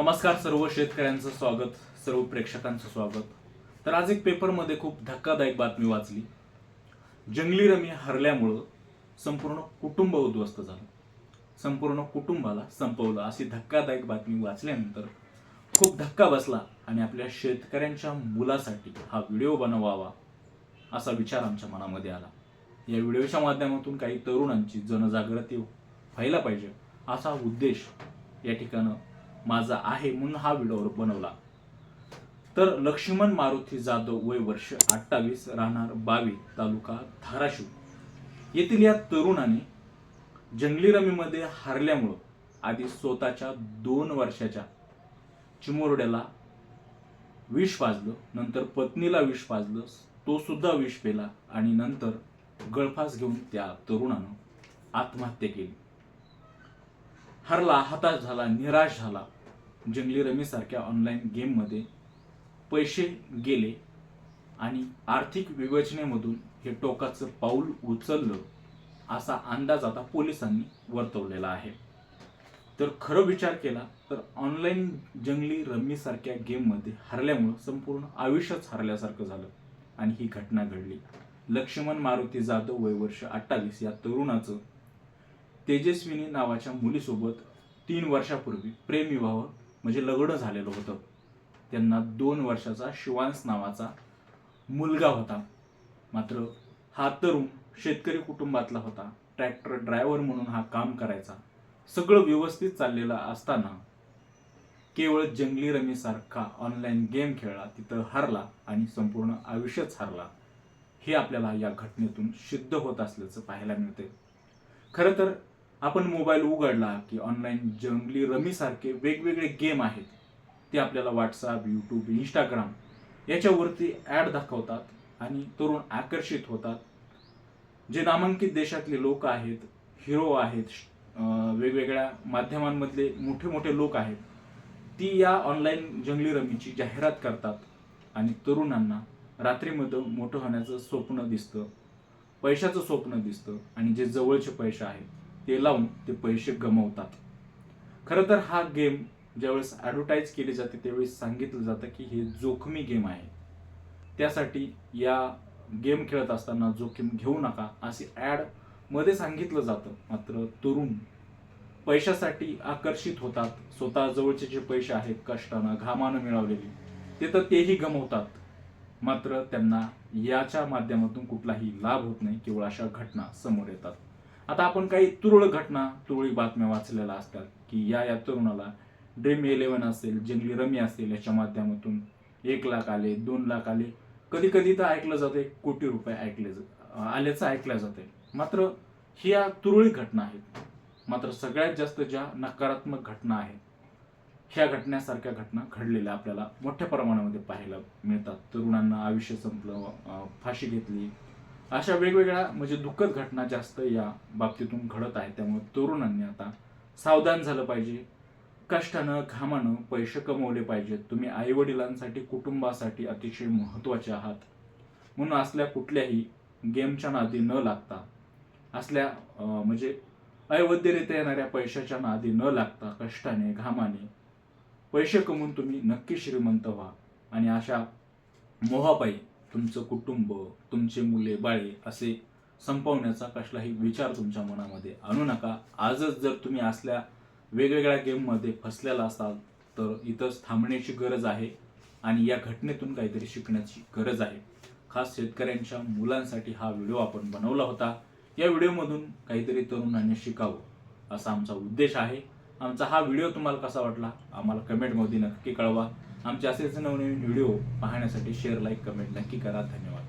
नमस्कार सर्व शेतकऱ्यांचं स्वागत सर्व प्रेक्षकांचं स्वागत. तर आज एक पेपरमध्ये खूप धक्कादायक बातमी वाचली. जंगली रमी हरल्यामुळं संपूर्ण कुटुंब उद्ध्वस्त झालं. संपूर्ण कुटुंबाला संपवलं अशी धक्कादायक बातमी वाचल्यानंतर खूप धक्का बसला आणि आपल्या शेतकऱ्यांच्या मुलासाठी हा व्हिडिओ बनवावा असा विचार आमच्या मनामध्ये आला. या व्हिडिओच्या माध्यमातून काही तरुणांची जनजागृती व्हायला पाहिजे असा उद्देश या ठिकाणं माझा आहे म्हणून हा व्हिडिओ बनवला. तर लक्ष्मण मारुती जाधव वय वर्ष अठ्ठावीस राहणार बावी तालुका धाराशिव. येथील या तरुणाने जंगली रमीमध्ये हारल्यामुळं आधी स्वतःच्या दोन वर्षाच्या चिमुरड्याला विष पाजलं नंतर पत्नीला विष पाजलं तो सुद्धा विष पेला आणि नंतर गळफास घेऊन त्या तरुणानं आत्महत्या केली. हरला हताश झाला निराश झाला. जंगली रमीसारख्या ऑनलाईन गेममध्ये पैसे गेले आणि आर्थिक विवेचनेमधून हे टोकाचं पाऊल उचललं असा अंदाज आता पोलिसांनी वर्तवलेला आहे. तर खरं विचार केला तर ऑनलाईन जंगली रम्मीसारख्या गेममध्ये हरल्यामुळं संपूर्ण आयुष्यच हरल्यासारखं झालं आणि ही घटना घडली. लक्ष्मण मारुती जाधव वय वर्ष अठ्ठावीस या तरुणाचं तेजस्विनी नावाच्या मुलीसोबत तीन वर्षापूर्वी प्रेमविवाह म्हणजे लग्न झालेलं होतं. त्यांना दोन वर्षाचा शिवांश नावाचा मुलगा होता. मात्र हा तरुण शेतकरी कुटुंबातला होता. ट्रॅक्टर ड्रायव्हर म्हणून हा काम करायचा. सगळं व्यवस्थित चाललेलं असताना केवळ जंगली रमीसारखा ऑनलाईन गेम खेळला तिथं हरला आणि संपूर्ण आयुष्यच हरला. हे आपल्याला या घटनेतून सिद्ध होत असल्याचं पाहायला मिळते खरं तर आपण मोबाईल उघडला की ऑनलाईन जंगली रमी सारखे वेगवेगळे गेम आहेत. ते आपल्याला व्हॉट्सअप यूट्यूब इंस्टाग्राम याच्यावरती ॲड दाखवतात आणि तरुण आकर्षित होतात. जे नामांकित देशातले लोक आहेत हिरो आहेत वेगवेगळ्या माध्यमांमधले मोठे मोठे लोक आहेत ती या ऑनलाईन जंगली रमीची जाहिरात करतात आणि तरुणांना रात्रीमध्ये मोठं होण्याचं स्वप्न दिसतं पैशाचं स्वप्न दिसतं आणि जे जवळचे पैसे आहेत ते लावून ते पैसे गमवतात. खरं तर हा गेम ज्यावेळेस ॲडव्हर्टाईज केली जाते त्यावेळेस सांगितलं जातं की हे जोखमी गेम आहे. त्यासाठी या गेम खेळत असताना जोखीम घेऊ नका असे ॲड मध्ये सांगितलं जातं. मात्र तरुण पैशासाठी आकर्षित होतात. स्वतः जवळचे जे पैसे आहेत कष्टानं घामानं मिळवलेले ते तर तेही गमवतात. मात्र त्यांना याच्या माध्यमातून कुठलाही लाभ होत नाही केवळ अशा घटना समोर येतात. आता आपण काही तुरळक घटना तुरळक बातम्या वाचलेल्या असतात की या या तरुणाला ड्रीम इलेव्हन असेल जंगली रमी असेल याच्या माध्यमातून एक लाख आले दोन लाख आले. कधी कधी तर ऐकलं जाते कोटी रुपये ऐकले आल्याचं ऐकलं जाते. मात्र ह्या तुरळक घटना आहेत. मात्र सगळ्यात जास्त ज्या नकारात्मक घटना आहेत ह्या घटनेसारख्या घटना घडलेल्या आपल्याला मोठ्या प्रमाणामध्ये पाहायला मिळतात. तरुणांना आयुष्य संपलं फाशी घेतली अशा वेगवेगळ्या म्हणजे दुःखद घटना जास्त या बाबतीतून घडत आहेत. त्यामुळे तरुणांनी आता सावधान झालं पाहिजे. कष्टानं घामानं पैसे कमवले पाहिजेत. तुम्ही आईवडिलांसाठी कुटुंबासाठी अतिशय महत्त्वाचे आहात. म्हणून असल्या कुठल्याही गेमच्या नादी न लागता असल्या म्हणजे अवैधरित्या येणाऱ्या पैशाच्या नादी न लागता कष्टाने घामाने पैसे कमवून तुम्ही नक्की श्रीमंत व्हा. आणि अशा मोहापायी तुमचं कुटुंब तुमचे मुले बाळे असे संपवण्याचा कसलाही विचार तुमच्या मनामध्ये आणू नका. आजच जर तुम्ही असल्या वेगवेगळ्या गेममध्ये फसलेला असाल तर इथंच थांबण्याची गरज आहे आणि या घटनेतून काहीतरी शिकण्याची गरज आहे. खास शेतकऱ्यांच्या मुलांसाठी हा व्हिडिओ आपण बनवला होता. या व्हिडिओमधून काहीतरी तरुणांनी शिकावं असा आमचा उद्देश आहे. आमचा हा व्हिडिओ तुम्हाला कसा वाटला आम्हाला कमेंटमध्ये नक्की कळवा. आमचे असेच नवनवीन व्हिडिओ पाहण्यासाठी शेअर लाईक कमेंट नक्की करा. धन्यवाद.